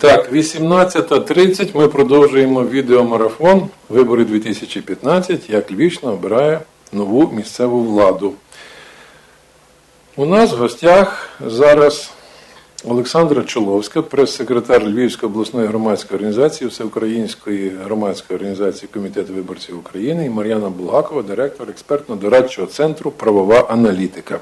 Так, 18.30 ми продовжуємо відеомарафон Вибори 2015, як Львівщина обирає нову місцеву владу. У нас в гостях зараз Олександра Чоловська, прес-секретар Львівської обласної громадської організації, Всеукраїнської громадської організації Комітету виборців України і Мар'яна Булгакова, директор експертно-дорадчого центру Правова аналітика.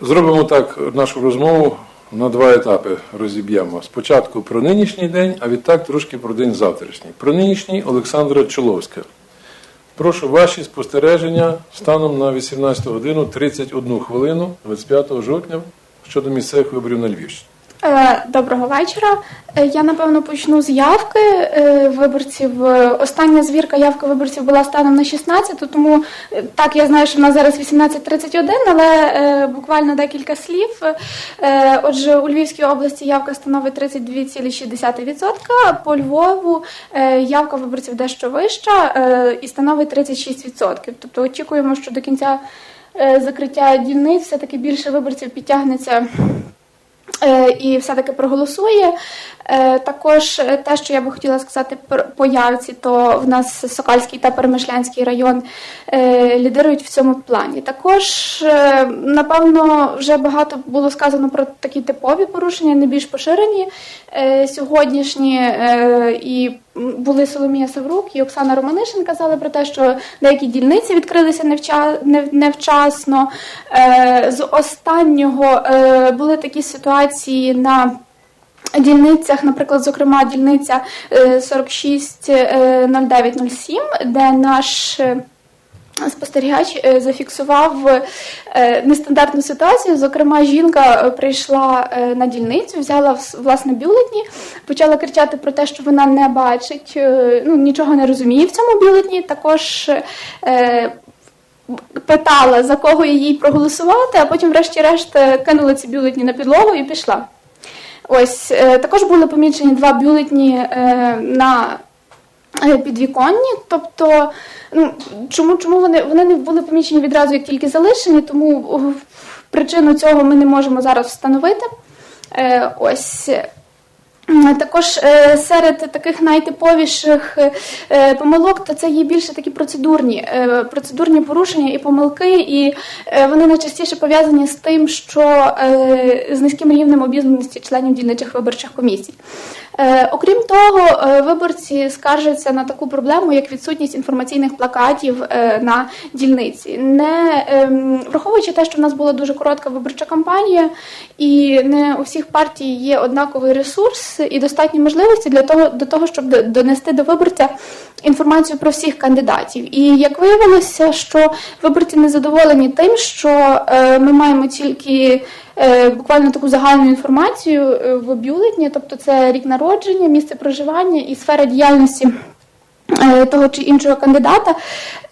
Зробимо так нашу розмову на два етапи розіб'ємо. Спочатку про нинішній день, а відтак трошки про день завтрашній. Про нинішній Олександра Чоловська. Прошу ваші спостереження станом на 18 годину 31 хвилину 25 жовтня щодо місцевих виборів на Львівщині. Е, Доброго вечора. Е, Я напевно почну з явки е, виборців. Остання звірка явки виборців була станом на 16, тому так я знаю, що в нас зараз 18.31, але буквально декілька слів. Отже, у Львівській області явка становить 32,6%, по Львову явка виборців дещо вища і становить 36%. Тобто очікуємо, що до кінця закриття дільниць все-таки більше виборців підтягнеться і все-таки проголосує. Е, Також е, те, що я би хотіла сказати по явці, то в нас Сокальський та Перемишлянський район е, лідирують в цьому плані. Також, е, напевно, вже багато було сказано про такі типові порушення, найбільш поширені е, сьогоднішні. е, І були Соломія Саврук і Оксана Романишин казали про те, що деякі дільниці відкрилися невчасно. Е, З останнього е, були такі ситуації на дільницях, наприклад, зокрема, дільниця е, 460907, де наш е, спостерігач е, зафіксував е, нестандартну ситуацію. Зокрема, жінка е, прийшла на дільницю, взяла власне бюлетні, почала кричати про те, що вона не бачить, ну нічого не розуміє в цьому бюлетні. Також питала, за кого їй проголосувати, а потім, врешті-решт, кинула ці бюлетні на підлогу і пішла. Ось також були помічені два бюлетні на підвіконні. Тобто, ну чому, чому вони, вони не були помічені відразу, як тільки залишені, тому причину цього ми не можемо зараз встановити. Е, Ось. Також е, серед таких найтиповіших е, е, помилок, то це є більше такі процедурні, е, процедурні порушення і помилки, і е, вони найчастіше пов'язані з тим, що е, з низьким рівнем обізнаності членів дільничих виборчих комісій. Е, Окрім того, е, виборці скаржаться на таку проблему, як відсутність інформаційних плакатів е, на дільниці. Не ем, враховуючи те, що в нас була дуже коротка виборча кампанія, і не у всіх партій є однаковий ресурс і достатні можливості для того, до того, щоб донести до виборця інформацію про всіх кандидатів. І як виявилося, що виборці не задоволені тим, що ми маємо тільки буквально таку загальну інформацію е, в бюлетні, тобто це рік народження, місце проживання і сфера діяльності. е, Того чи іншого кандидата,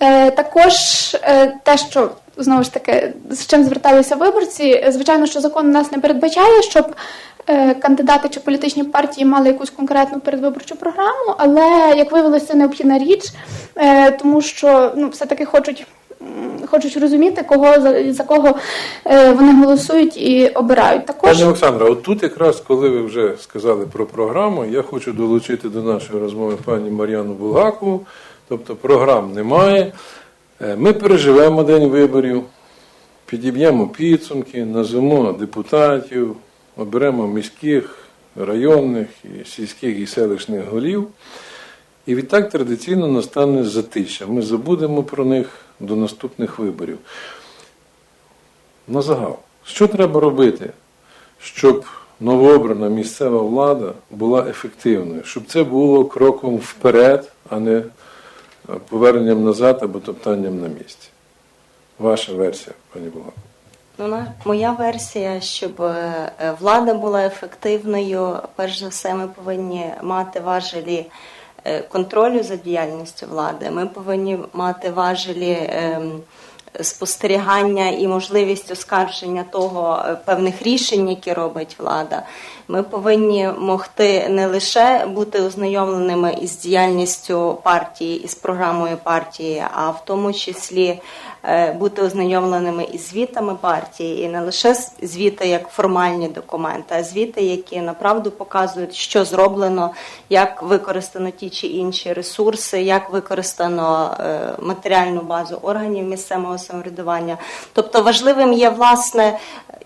Е, також е, те, що знову ж таки з чим зверталися виборці, е, звичайно, що закон нас не передбачає, щоб е, кандидати чи політичні партії мали якусь конкретну передвиборчу програму, але як виявилося, необхідна річ, е, тому що ну, все-таки хочуть. Хочуть розуміти, кого за, кого е, вони голосують і обирають. Також Пані Олександра, от якраз, коли ви вже сказали про програму, я хочу долучити до нашої розмови пані Мар'яну Булгакову. Тобто програм немає. Е, Ми переживемо день виборів, підіб'ємо підсумки, назвемо депутатів, оберемо міських, районних, сільських і селищних голів. І відтак традиційно настане затища. Ми забудемо про них до наступних виборів. На загал, що треба робити, щоб новообрана місцева влада була ефективною, щоб це було кроком вперед, а не е, поверненням назад або топтанням на місці? Ваша версія, пані Була. Ну, моя версія, щоб е, е, влада була ефективною, перш за все, ми повинні мати важелі контролю за діяльністю влади. Ми повинні мати важелі ем, спостерігання і можливість оскарження того е, певних рішень, які робить влада. Ми повинні могти не лише бути ознайомленими із діяльністю партії, із програмою партії, а в тому числі е, бути ознайомленими із звітами партії, і не лише звіти як формальні документи, а звіти, які направду показують, що зроблено, як використано ті чи інші ресурси, як використано е, матеріальну базу органів місцевого самоврядування. Тобто важливим є власне,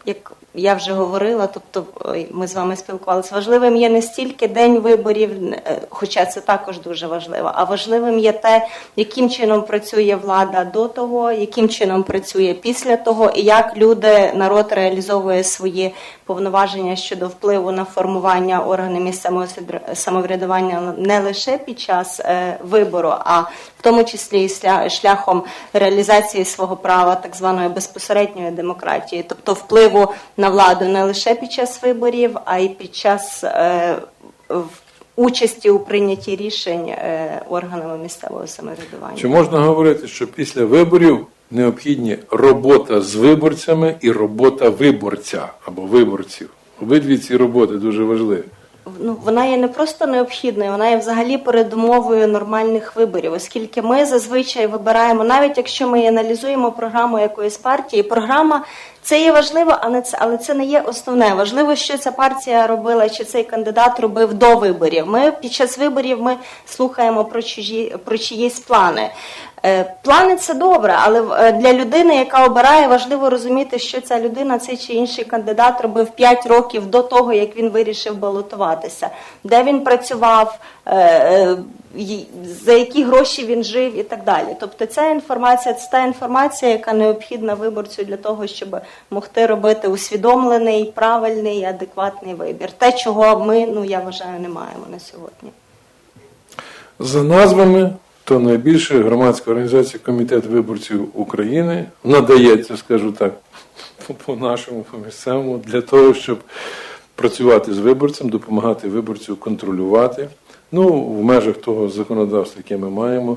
як я вже говорила, тобто ми з вами спілкувалися. Важливим є не стільки день виборів, е, хоча це також дуже важливо, а важливим є те, яким чином працює влада до того, яким чином працює після того, і як люди, народ реалізовує свої повноваження щодо впливу на формування органів місцевого самоврядування не лише під час е, вибору, а в тому числі і шляхом реалізації свого права так званої безпосередньої демократії, тобто впливу на владу не лише під час виборів, а й під час е, в- участі у прийнятті рішень е, органами місцевого самоврядування. Чи можна говорити, що після виборів необхідні робота з виборцями і робота виборця або виборців? Обидві ці роботи дуже важливі. ну, вона є не просто необхідною, вона є взагалі передумовою нормальних виборів, оскільки ми зазвичай вибираємо, навіть якщо ми аналізуємо програму якоїсь партії, програма це є важливо, а не це, але це не є основне. Важливо, що ця партія робила, чи цей кандидат робив до виборів. Ми під час виборів ми слухаємо про чужі про чиїсь плани. Е, Плани це добре, але е, для людини, яка обирає, важливо розуміти, що ця людина, цей чи інший кандидат робив 5 років до того, як він вирішив балотуватися, де він працював, е, за які гроші він жив і так далі. Тобто ця інформація це та інформація, яка необхідна виборцю для того, щоб могти робити усвідомлений, правильний, адекватний вибір. Те, чого ми, ну я вважаю, не маємо на сьогодні. За назвами, то найбільше громадська організація Комітет виборців України надається, скажу так, по- по-нашому, по місцевому, для того, щоб працювати з виборцем, допомагати виборцю контролювати. Ну, в межах того законодавства, яке ми маємо,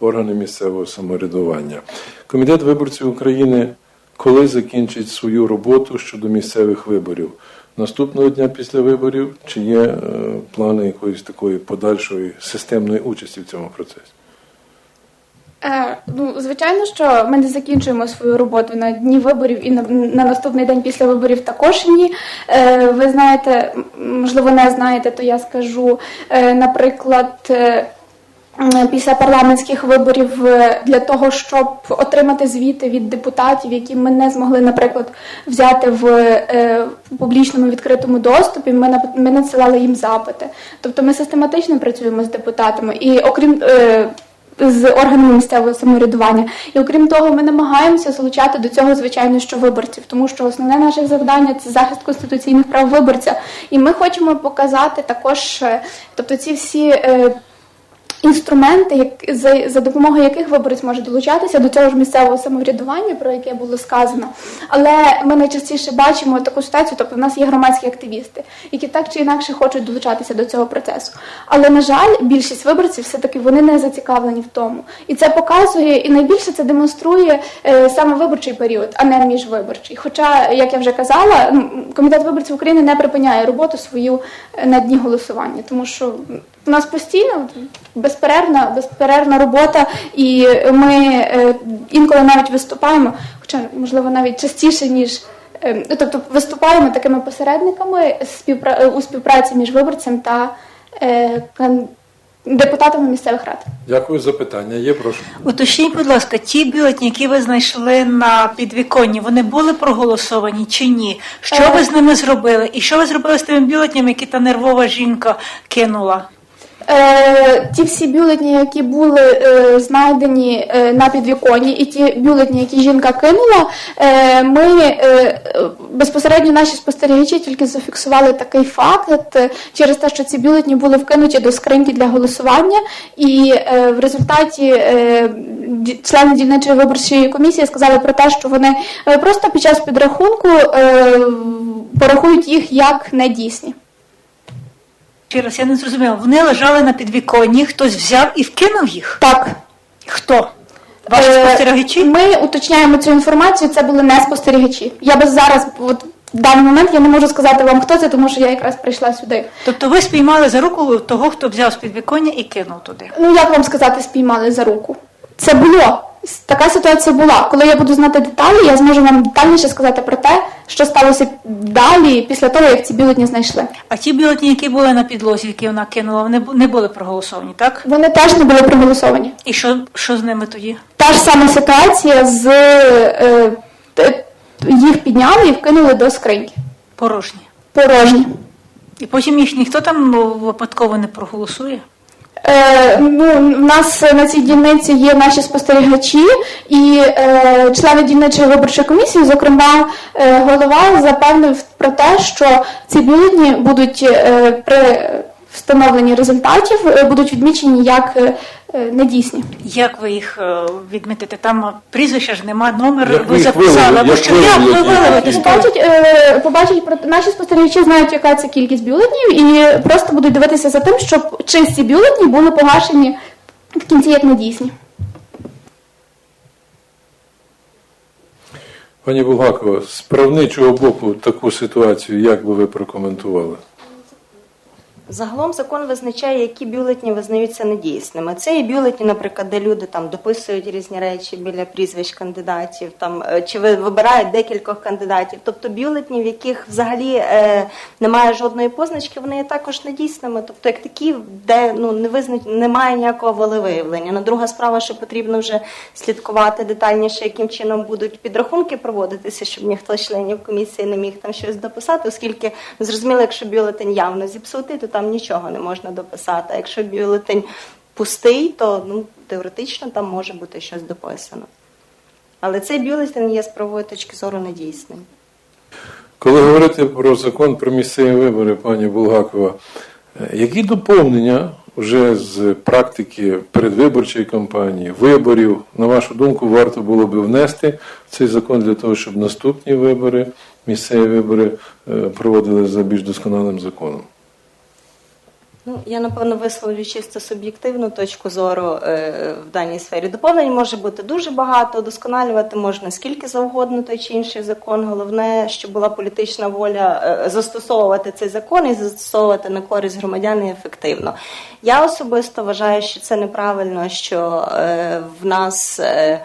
органи місцевого самоврядування. Комітет виборців України коли закінчить свою роботу щодо місцевих виборів? Наступного дня після виборів чи є е, плани якоїсь такої подальшої системної участі в цьому процесі? Е, ну, звичайно, що ми не закінчуємо свою роботу на дні виборів і на, на наступний день після виборів також ні. Е, ви знаєте, можливо, не знаєте, то я скажу, е, наприклад. е, Після парламентських виборів е, для того, щоб отримати звіти від депутатів, які ми не змогли, наприклад, взяти в е, публічному відкритому доступі, ми ми надсилали їм запити. Тобто ми систематично працюємо з депутатами, і окрім е, з органами місцевого самоврядування. І окрім того, ми намагаємося залучати до цього, звичайно, що виборців, тому що основне наше завдання це захист конституційних прав виборця. І ми хочемо показати також, е, тобто ці всі. Інструменти, як за, допомогою яких виборець може долучатися до цього ж місцевого самоврядування, про яке було сказано. Але ми найчастіше бачимо таку ситуацію, тобто в нас є громадські активісти, які так чи інакше хочуть долучатися до цього процесу. Але на жаль, більшість виборців все-таки вони не зацікавлені в тому. І це показує, і найбільше це демонструє е, саме виборчий період, а не міжвиборчий. Хоча, як я вже казала, ну, комітет виборців України не припиняє роботу свою е, на дні голосування, тому що у нас постійно безперервна, безперервна робота, і ми е, інколи навіть виступаємо, хоча можливо навіть частіше ніж. е, ну, Тобто виступаємо такими посередниками співпра... у співпраці між виборцем та е, депутатами місцевих рад. Дякую за питання. Є прошу. Уточніть, будь ласка, ті бюлетні, які ви знайшли на підвіконні, вони були проголосовані чи ні? Що ви з ними зробили? І що ви зробили з тими бюлетнями, які та нервова жінка кинула? Е, ті всі бюлетні, які були е, знайдені е, на підвіконні, і ті бюлетні, які жінка кинула, е, ми е, безпосередньо наші спостерігачі тільки зафіксували такий факт е, через те, що ці бюлетні були вкинуті до скриньки для голосування, і е, в результаті е, члени дільничої виборчої комісії сказали про те, що вони е, просто під час підрахунку е, порахують їх як недійсні. Ще раз я не зрозуміла. Вони лежали на підвіконні, хтось взяв і вкинув їх. Так. Хто? Ваші Е, спостерігачі? Ми уточняємо цю інформацію. Це були не спостерігачі. Я би зараз, от в даний момент, я не можу сказати вам, хто це, тому що я якраз прийшла сюди. Тобто ви спіймали за руку того, хто взяв з підвіконня і кинув туди. Ну як вам сказати, спіймали за руку? Це було. Така ситуація була. Коли я буду знати деталі, я зможу вам детальніше сказати про те, що сталося далі після того, як ці бюлетні знайшли. А ті бюлетні, які були на підлозі, які вона кинула, вони не були проголосовані, так? Вони теж не були проголосовані. І що, що з ними тоді? Та ж сама ситуація з е, т- їх підняли і вкинули до скриньки. Порожні. Порожні. І потім їх ніхто там ну, випадково не проголосує. Е, ну, у нас на цій дільниці є наші спостерігачі і е, члени дільничої виборчої комісії, зокрема, е, голова запевнив про те, що ці бюлетні будуть е, при встановленні результатів е, будуть відмічені як е, недійсні. Як ви їх е, відмітите? Там прізвища ж нема, номер Як ви записали, або що як ви? Побачать, е, побачать про наші спостерігачі знають, яка це кількість бюлетнів, і просто будуть дивитися за тим, щоб чисті бюлетні були погашені в кінці як недійсні. Пані Булгакова, з правничого боку таку ситуацію як би ви прокоментували? Загалом закон визначає, які бюлетні визнаються недійсними. Це і бюлетні, наприклад, де люди там дописують різні речі біля прізвищ кандидатів, там е, чи вибирають декількох кандидатів. Тобто бюлетні, в яких взагалі е, немає жодної позначки, вони є також недійсними. Тобто, як такі, де ну не визнач... немає ніякого волевиявлення. На друга справа, що потрібно вже слідкувати детальніше, яким чином будуть підрахунки проводитися, щоб ніхто з членів комісії не міг там щось дописати, оскільки зрозуміло, якщо бюлетень явно зіпсутий, то там нічого не можна дописати. Якщо бюлетень пустий, то ну теоретично там може бути щось дописано. Але цей бюлетень є з правової точки зору недійсним. Коли говорити про закон про місцеві вибори, пані Булгакова, е, які доповнення вже з практики передвиборчої кампанії, виборів, на вашу думку, варто було би внести в цей закон для того, щоб наступні вибори, місцеві вибори е, проводили за більш досконалим законом? Ну, я напевно висловлю чисто суб'єктивну точку зору е, в даній сфері. Доповнень може бути дуже багато, удосконалювати можна скільки завгодно той чи інший закон. Головне, щоб була політична воля е, застосовувати цей закон і застосовувати на користь громадян і ефективно. Я особисто вважаю, що це неправильно, що е, в нас. е,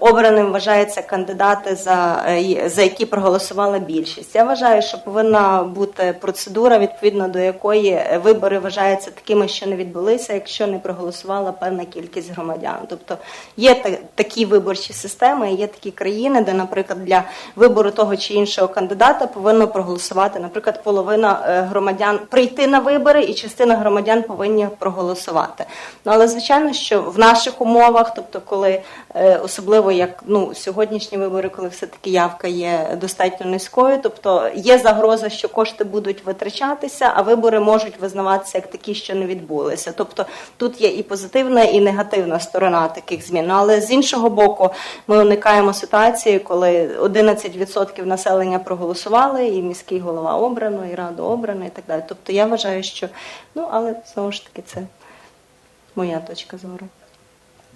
Обраним вважаються кандидати, за, е, за які проголосувала більшість. Я вважаю, що повинна бути процедура, відповідно до якої е, вибори вважаються такими, що не відбулися, якщо не проголосувала певна кількість громадян. Тобто є та- такі виборчі системи, є такі країни, де, наприклад, для вибору того чи іншого кандидата повинно проголосувати, наприклад, половина е, громадян прийти на вибори, і частина громадян повинні проголосувати. Ну але звичайно, що в наших умовах, тобто, коли е, особливо як ну сьогоднішні вибори, коли все таки явка є достатньо низькою, тобто є загроза, що кошти будуть витрачатися, а вибори можуть визнаватися як такі, що не відбулися. Тобто тут є і позитивна, і негативна сторона таких змін. Ну, Але з іншого боку, ми уникаємо ситуації, коли 11% населення проголосували, і міський голова обрано, і рада обрана, і так далі. Тобто я вважаю, що ну але знову ж таки це моя точка зору.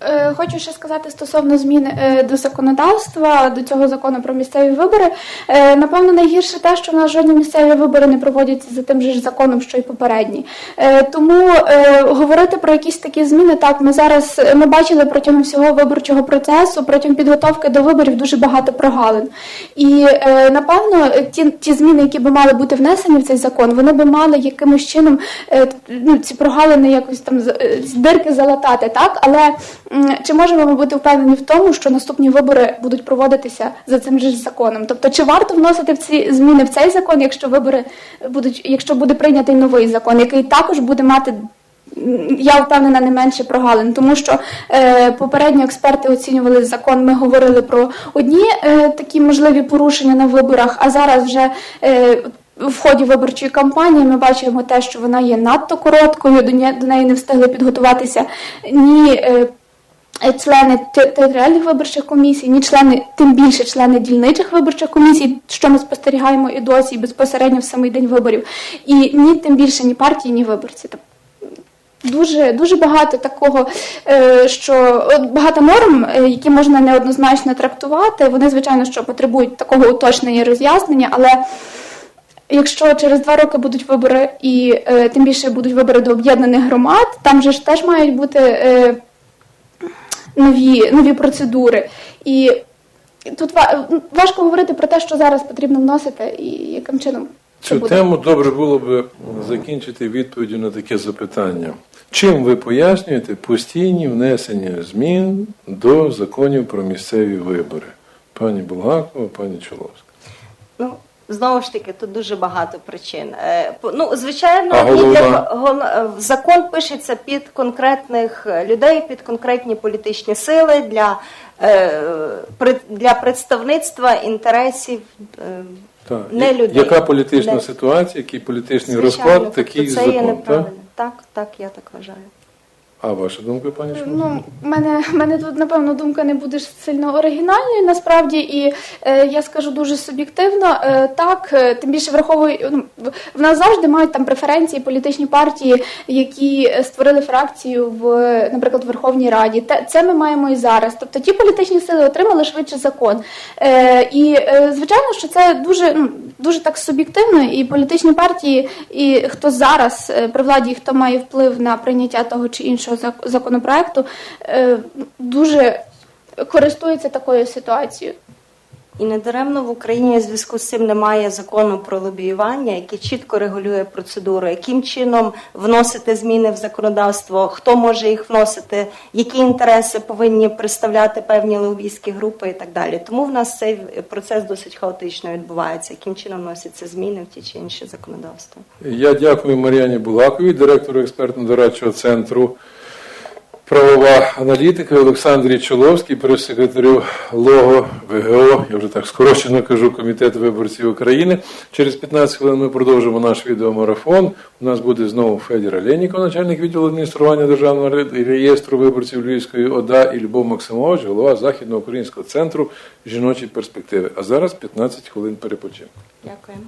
Е, Хочу ще сказати стосовно змін е, до законодавства, до цього закону про місцеві вибори. Е, Напевно, найгірше те, що в нас жодні місцеві вибори не проводяться за тим же ж законом, що й попередні. Тому говорити про якісь такі зміни, так ми зараз ми бачили протягом всього виборчого процесу, протягом підготовки до виборів дуже багато прогалин. І напевно, ті, ті зміни, які би мали бути внесені в цей закон, вони би мали якимось чином ну, ці прогалини якось там дирки залатати, так але чи можемо ми бути впевнені в тому, що наступні вибори будуть проводитися за цим же законом? Тобто, чи варто вносити в ці зміни в цей закон, якщо вибори будуть, якщо буде прийнятий новий закон, який також буде мати я впевнена не менше прогалин, тому що е, попередні експерти оцінювали закон. Ми говорили про одні е, такі можливі порушення на виборах, а зараз вже е, в ході виборчої кампанії ми бачимо те, що вона є надто короткою, до, не- до неї не встигли підготуватися ні. Е, Члени територіальних виборчих комісій, ні члени, тим більше члени дільничих виборчих комісій, що ми спостерігаємо і досі, і безпосередньо в самий день виборів, і ні тим більше ні партії, ні виборці. Дуже дуже багато такого, е, що багато норм, е, які можна неоднозначно трактувати. Вони, звичайно, що потребують такого уточнення і роз'яснення, але якщо через два роки будуть вибори, і е, тим більше будуть вибори до об'єднаних громад, там же ж теж мають бути. Нові, нові процедури. І тут ва- важко говорити про те, що зараз потрібно вносити і яким чином. Цю буде. тему добре було б закінчити відповіддю на таке запитання. Чим ви пояснюєте постійні внесення змін до законів про місцеві вибори? Пані Булгакова, пані Чоловська. Ну, знову ж таки, тут дуже багато причин. Е, Ну, звичайно, А для е, закон пишеться під конкретних е, людей, під конкретні політичні сили для, для представництва інтересів Так. не людей. Яка політична Не- ситуація, який політичний Звичайно, розклад, такий тобто це є закон. Так? Так, так, я так вважаю. А ваша думка, пані Шмат? Ну, мене, мене тут, напевно, думка не буде сильно оригінальною, насправді, і е, я скажу дуже суб'єктивно. Е, так, е, тим більше враховую, ну, в- нас завжди мають там преференції політичні партії, які створили фракцію в, наприклад, Верховній Раді. Те, це ми маємо і зараз. Тобто ті політичні сили отримали швидше закон. Е, і е, звичайно, що це дуже, ну, дуже так суб'єктивно, і політичні партії, і хто зараз е, при владі, і хто має вплив на прийняття того чи іншого зак- законопроекту, е, дуже користується такою ситуацією. І недаремно в Україні в зв'язку з цим немає закону про лобіювання, який чітко регулює процедуру, яким чином вносити зміни в законодавство, хто може їх вносити, які інтереси повинні представляти певні лобійські групи і так далі. Тому в нас цей процес досить хаотично відбувається, яким чином вносяться зміни в ті чи інші законодавства. Я дякую Мар'яні Булаковій, директору експертно-дорадчого центру правова аналітика Олександрі Чоловській, прес-секретарю ЛОГО ВГО, я вже так скорочено кажу, Комітету виборців України. Через 15 хвилин ми продовжимо наш відеомарафон. У нас буде знову Федір Оленіков, начальник відділу адміністрування Державного реєстру виборців Львівської ОДА і Любов Максимович, голова Західноукраїнського центру жіночі перспективи. А зараз 15 хвилин перепочинку. Дякую.